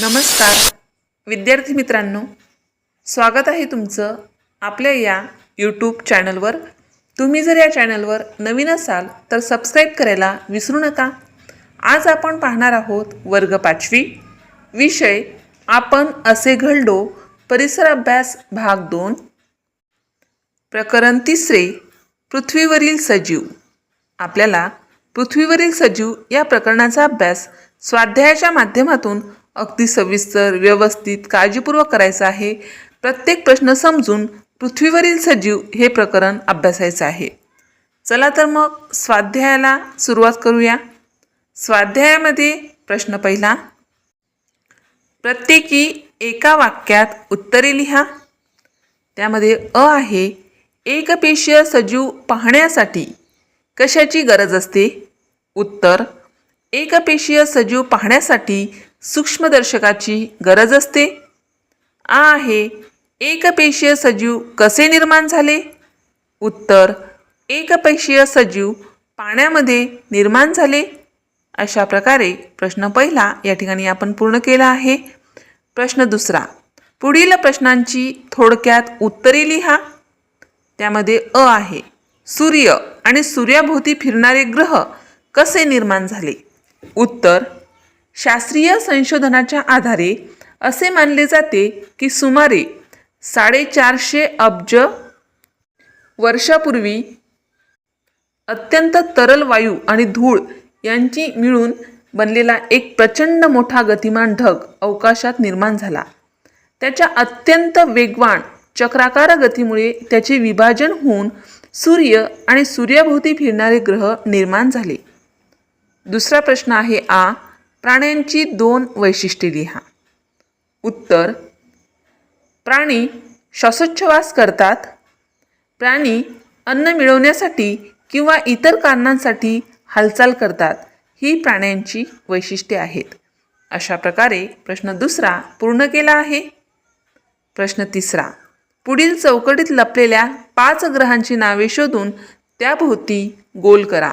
नमस्कार. विद्यार्थी मित्रांनो स्वागत आहे तुमचं आपल्या या यूट्यूब चॅनलवर तुम्ही जर या चॅनलवर नवीन असाल तर सबस्क्राईब करायला विसरू नका. आज आपण पाहणार आहोत वर्ग पाचवी. विषय आपण असे घडलो परिसर अभ्यास भाग दोन. प्रकरण तिसरे पृथ्वीवरील सजीव. आपल्याला पृथ्वीवरील सजीव या प्रकरणाचा अभ्यास स्वाध्यायाच्या माध्यमातून अगदी सविस्तर व्यवस्थित काळजीपूर्वक करायचा आहे. प्रत्येक प्रश्न समजून पृथ्वीवरील सजीव हे प्रकरण अभ्यासायचं आहे. चला तर मग स्वाध्यायाला सुरुवात करूया. स्वाध्यायामध्ये प्रश्न पहिला. प्रत्येकी एका वाक्यात उत्तरे लिहा. त्यामध्ये अ आहे एकपेशीय सजीव पाहण्यासाठी कशाची गरज असते? उत्तर एकपेशीय सजीव पाहण्यासाठी सूक्ष्मदर्शकाची गरज असते. आ आहे एकपेशीय सजीव कसे निर्माण झाले? उत्तर एकपेशीय सजीव पाण्यामध्ये निर्माण झाले. अशा प्रकारे प्रश्न पहिला या ठिकाणी आपण पूर्ण केला आहे. प्रश्न दुसरा पुढील प्रश्नांची थोडक्यात उत्तरे लिहा. त्यामध्ये अ आहे सूर्य आणि सूर्याभोवती फिरणारे ग्रह कसे निर्माण झाले? उत्तर शास्त्रीय संशोधनाच्या आधारे असे मानले जाते की सुमारे साडेचारशे अब्ज वर्षापूर्वी अत्यंत तरल वायू आणि धूळ यांची मिळून बनलेला एक प्रचंड मोठा गतिमान ढग अवकाशात निर्माण झाला. त्याच्या अत्यंत वेगवान चक्राकार गतीमुळे त्याचे विभाजन होऊन सूर्य आणि सूर्याभोवती फिरणारे ग्रह निर्माण झाले. दुसरा प्रश्न आहे आ प्राण्यांची दोन वैशिष्ट्ये लिहा. उत्तर प्राणी श्वासोच्छवास करतात. प्राणी अन्न मिळवण्यासाठी किंवा इतर कारणांसाठी हालचाल करतात. ही प्राण्यांची वैशिष्ट्ये आहेत. अशा प्रकारे प्रश्न दुसरा पूर्ण केला आहे. प्रश्न तिसरा पुढील चौकटीत लपलेल्या पाच ग्रहांची नावे शोधून त्याभोवती गोल करा.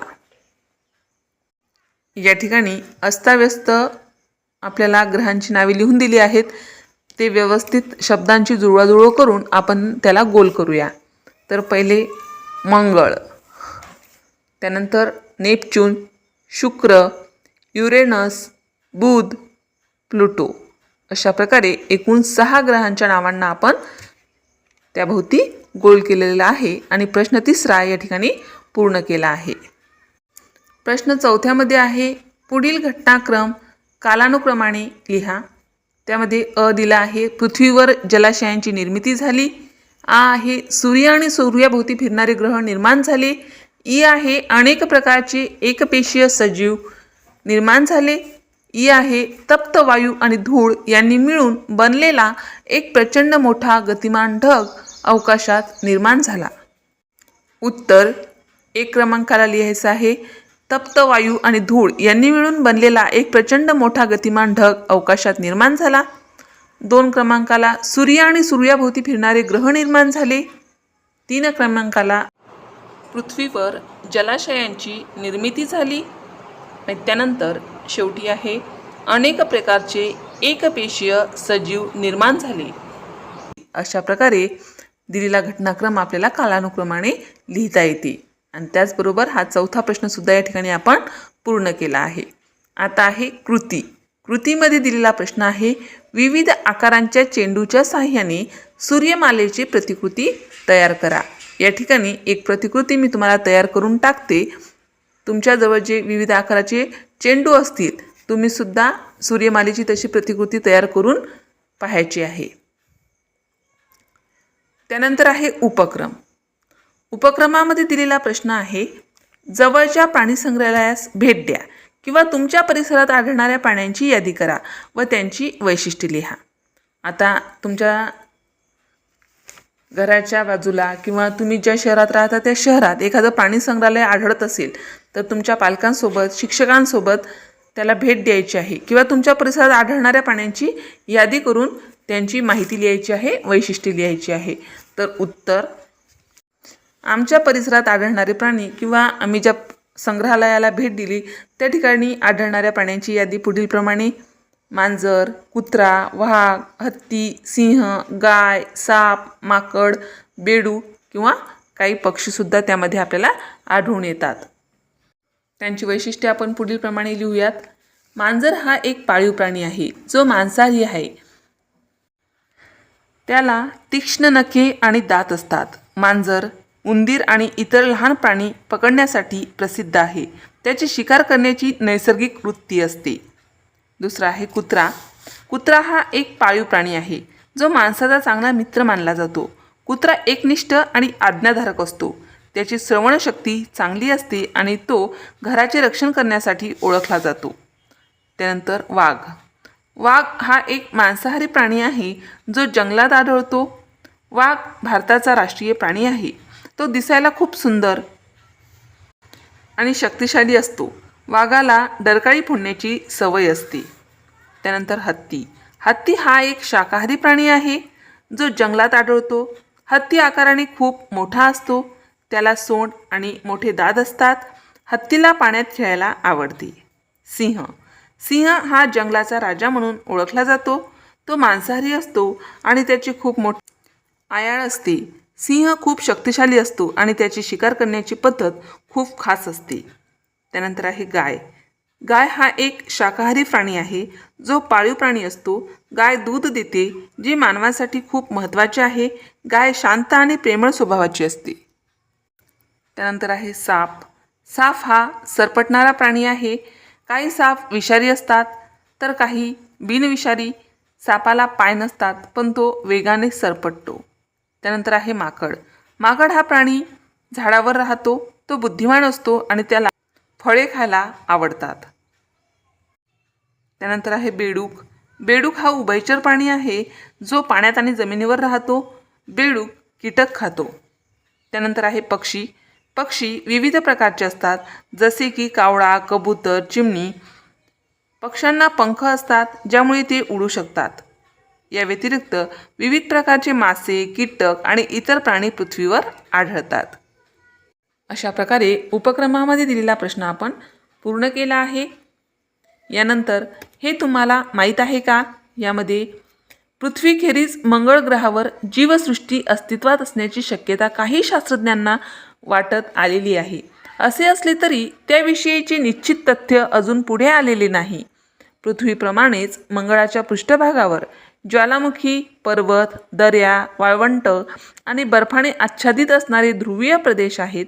या ठिकाणी अस्ताव्यस्त आपल्याला ग्रहांची नावे लिहून दिली आहेत. ते व्यवस्थित शब्दांची जुळवाजुळव करून आपण त्याला गोल करूया. तर पहिले मंगळ त्यानंतर नेपच्यून शुक्र युरेनस बुध प्लुटो अशा प्रकारे एकूण सहा ग्रहांच्या नावांना आपण त्याभोवती गोल केलेला आहे आणि प्रश्न तिसरा या ठिकाणी पूर्ण केला आहे. प्रश्न चौथ्यामध्ये आहे पुढील घटनाक्रम कालानुक्रमाने लिहा. त्यामध्ये अ दिला आहे पृथ्वीवर जलाशयांची निर्मिती झाली. आ आहे सूर्य आणि सूर्याभोवती फिरणारे ग्रह निर्माण झाले. ई आहे अनेक प्रकारचे एकपेशीय सजीव निर्माण झाले. ई आहे तप्त वायू आणि धूळ यांनी मिळून बनलेला एक प्रचंड मोठा गतिमान ढग अवकाशात निर्माण झाला. उत्तर एक क्रमांकाला लिहायचं आहे. तप्त वायू आणि धूळ यांनी मिळून बनलेला एक प्रचंड मोठा गतिमान ढग अवकाशात निर्माण झाला. दोन क्रमांकाला सूर्य आणि सूर्याभोवती फिरणारे ग्रह निर्माण झाले. तीन क्रमांकाला पृथ्वीवर जलाशयांची निर्मिती झाली त्यानंतर शेवटी आहे अनेक प्रकारचे एकपेशीय सजीव निर्माण झाले. अशा प्रकारे दिलेला घटनाक्रम आपल्याला कालानुक्रमाने लिहिता येते. आणि त्याचबरोबर हा चौथा प्रश्नसुद्धा या ठिकाणी आपण पूर्ण केला आहे. आता आहे कृती. कृतीमध्ये दिलेला प्रश्न आहे विविध आकारांच्या चेंडूच्या साह्याने सूर्यमालेची प्रतिकृती तयार करा. या ठिकाणी एक प्रतिकृती मी तुम्हाला तयार करून टाकते. तुमच्याजवळ जे विविध आकाराचे चेंडू असतील तुम्हीसुद्धा सूर्यमालेची तशी प्रतिकृती तयार करून पाहायची आहे. त्यानंतर आहे उपक्रम. उपक्रमामध्ये दिलेला प्रश्न आहे जवळच्या प्राणी संग्रहालयास भेट द्या किंवा तुमच्या परिसरात आढळणाऱ्या प्राण्यांची यादी करा व त्यांची वैशिष्ट्ये लिहा. आता तुमच्या घराच्या बाजूला किंवा तुम्ही ज्या शहरात राहता त्या शहरात एखादं प्राणी संग्रहालय आढळत असेल तर तुमच्या पालकांसोबत शिक्षकांसोबत त्याला भेट द्यायची आहे किंवा तुमच्या परिसरात आढळणाऱ्या प्राण्यांची यादी करून त्यांची माहिती लिहायची आहे वैशिष्ट्ये लिहायची आहे. तर उत्तर आमच्या परिसरात आढळणारे प्राणी किंवा आम्ही ज्या संग्रहालयाला भेट दिली त्या ठिकाणी आढळणाऱ्या प्राण्यांची यादी पुढीलप्रमाणे मांजर कुत्रा वाघ हत्ती सिंह गाय साप माकड बेडू किंवा काही पक्षीसुद्धा त्यामध्ये आपल्याला आढळून येतात. त्यांची वैशिष्ट्ये आपण पुढीलप्रमाणे लिहूयात. मांजर हा एक पाळीव प्राणी आहे जो मांसाहारी आहे. त्याला तीक्ष्ण नखे आणि दात असतात. मांजर उंदीर आणि इतर लहान प्राणी पकडण्यासाठी प्रसिद्ध आहे. त्याची शिकार करण्याची नैसर्गिक वृत्ती असते. दुसरा आहे कुत्रा. कुत्रा हा एक पाळीव प्राणी आहे जो माणसाचा चांगला मित्र मानला जातो. कुत्रा एकनिष्ठ आणि आज्ञाधारक असतो. त्याची श्रवणशक्ती चांगली असते आणि तो घराचे रक्षण करण्यासाठी ओळखला जातो. त्यानंतर वाघ. वाघ हा एक मांसाहारी प्राणी आहे जो जंगलात आढळतो. वाघ भारताचा राष्ट्रीय प्राणी आहे. तो दिसायला खूप सुंदर आणि शक्तिशाली असतो. वाघाला डरकाळी फोडण्याची सवय असते. त्यानंतर हत्ती. हत्ती हा एक शाकाहारी प्राणी आहे जो जंगलात आढळतो. हत्ती आकाराने खूप मोठा असतो. त्याला सोंड आणि मोठे दात असतात. हत्तीला पाण्यात खेळायला आवडते. सिंह. सिंह हा जंगलाचा राजा म्हणून ओळखला जातो. तो मांसाहारी असतो आणि त्याची खूप मोठी आयाळ असते. सिंह खूप शक्तिशाली असतो आणि त्याची शिकार करण्याची पद्धत खूप खास असते. त्यानंतर आहे गाय. गाय हा एक शाकाहारी प्राणी आहे जो पाळीव प्राणी असतो. गाय दूध देते जी मानवासाठी खूप महत्त्वाचे आहे. गाय शांत आणि प्रेमळ स्वभावाची असते. त्यानंतर आहे साप. साप हा सरपटणारा प्राणी आहे. काही साप विषारी असतात तर काही बिनविषारी सापाला पाय नसतात पण तो वेगाने सरपटतो. त्यानंतर आहे माकड. माकड हा प्राणी झाडावर राहतो तो बुद्धिमान असतो आणि त्याला फळे खायला आवडतात. त्यानंतर आहे बेडूक. बेडूक हा उभयचर प्राणी आहे जो पाण्यात आणि जमिनीवर राहतो. बेडूक कीटक खातो. त्यानंतर आहे पक्षी. पक्षी विविध प्रकारचे असतात जसे की कावळा कबूतर चिमणी. पक्ष्यांना पंख असतात ज्यामुळे ते उडू शकतात. या व्यतिरिक्त विविध प्रकारचे मासे कीटक आणि इतर प्राणी पृथ्वीवर आढळतात. अशा प्रकारे उपक्रमामध्ये दिलेला प्रश्न आपण पूर्ण केला आहे. यानंतर हे तुम्हाला माहीत आहे का? यामध्ये पृथ्वीखेरीज मंगळ ग्रहावर जीवसृष्टी अस्तित्वात असण्याची शक्यता काही शास्त्रज्ञांना वाटत आलेली आहे. असे असले तरी त्याविषयीचे निश्चित तथ्य अजून पुढे आलेले नाही. पृथ्वीप्रमाणेच मंगळाच्या पृष्ठभागावर ज्वालामुखी पर्वत दर्या वाळवंट आणि बर्फाने आच्छादित असणारे ध्रुवीय प्रदेश आहेत.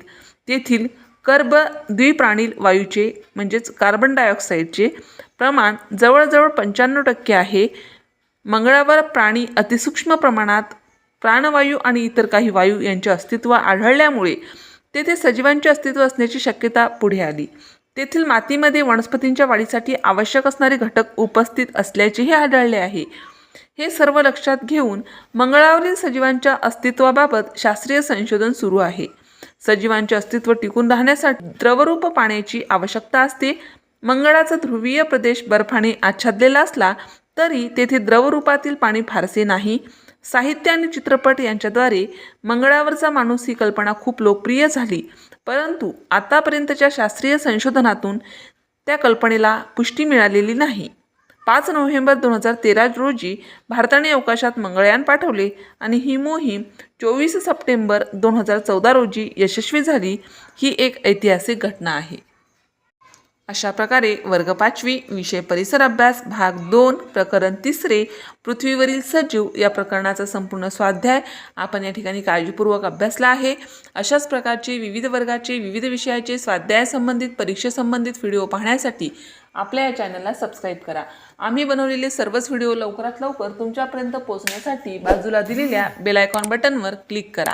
तेथील कर्ब द्विप्राणील वायूचे म्हणजेच कार्बन डायऑक्साईडचे प्रमाण जवळजवळ पंच्याण्णव टक्के आहे. मंगळावर प्राणी अतिसूक्ष्म प्रमाणात प्राणवायू आणि इतर काही वायू यांचे अस्तित्व आढळल्यामुळे तेथे सजीवांचे अस्तित्व असण्याची शक्यता पुढे आली. तेथील मातीमध्ये वनस्पतींच्या वाढीसाठी आवश्यक असणारे घटक उपस्थित असल्याचेही आढळले आहे. हे सर्व लक्षात घेऊन मंगळावरील सजीवांच्या अस्तित्वाबाबत शास्त्रीय संशोधन सुरू आहे. सजीवांचे अस्तित्व टिकून राहण्यासाठी द्रवरूप पाण्याची आवश्यकता असते. मंगळाचा ध्रुवीय प्रदेश बर्फाने आच्छादलेला असला तरी तेथे द्रवरूपातील पाणी फारसे नाही. साहित्य आणि चित्रपट यांच्याद्वारे मंगळावरचा माणूस ही कल्पना खूप लोकप्रिय झाली. परंतु आतापर्यंतच्या शास्त्रीय संशोधनातून त्या कल्पनेला पुष्टी मिळालेली नाही. पाच नोव्हेंबर दोन हजार तेरा रोजी भारताने अवकाशात मंगळयान पाठवले आणि ही मोहीम चोवीस सप्टेंबर दोन हजार चौदा रोजी यशस्वी झाली ही एक ऐतिहासिक घटना आहे. अशा प्रकारे वर्ग पाचवी विषय परिसर अभ्यास भाग दोन प्रकरण तिसरे पृथ्वीवरील सजीव या प्रकरणाचा संपूर्ण स्वाध्याय आपण या ठिकाणी काळजीपूर्वक अभ्यासला आहे. अशाच प्रकारचे विविध वर्गाचे विविध विषयाचे स्वाध्यायासंबंधित परीक्षेसंबंधित व्हिडिओ पाहण्यासाठी आपल्या या चॅनलला सबस्क्राईब करा. आम्ही बनवलेले सर्वच व्हिडिओ लवकरात लवकर तुमच्यापर्यंत पोहोचण्यासाठी बाजूला दिलेल्या बेलायकॉन बटनवर क्लिक करा.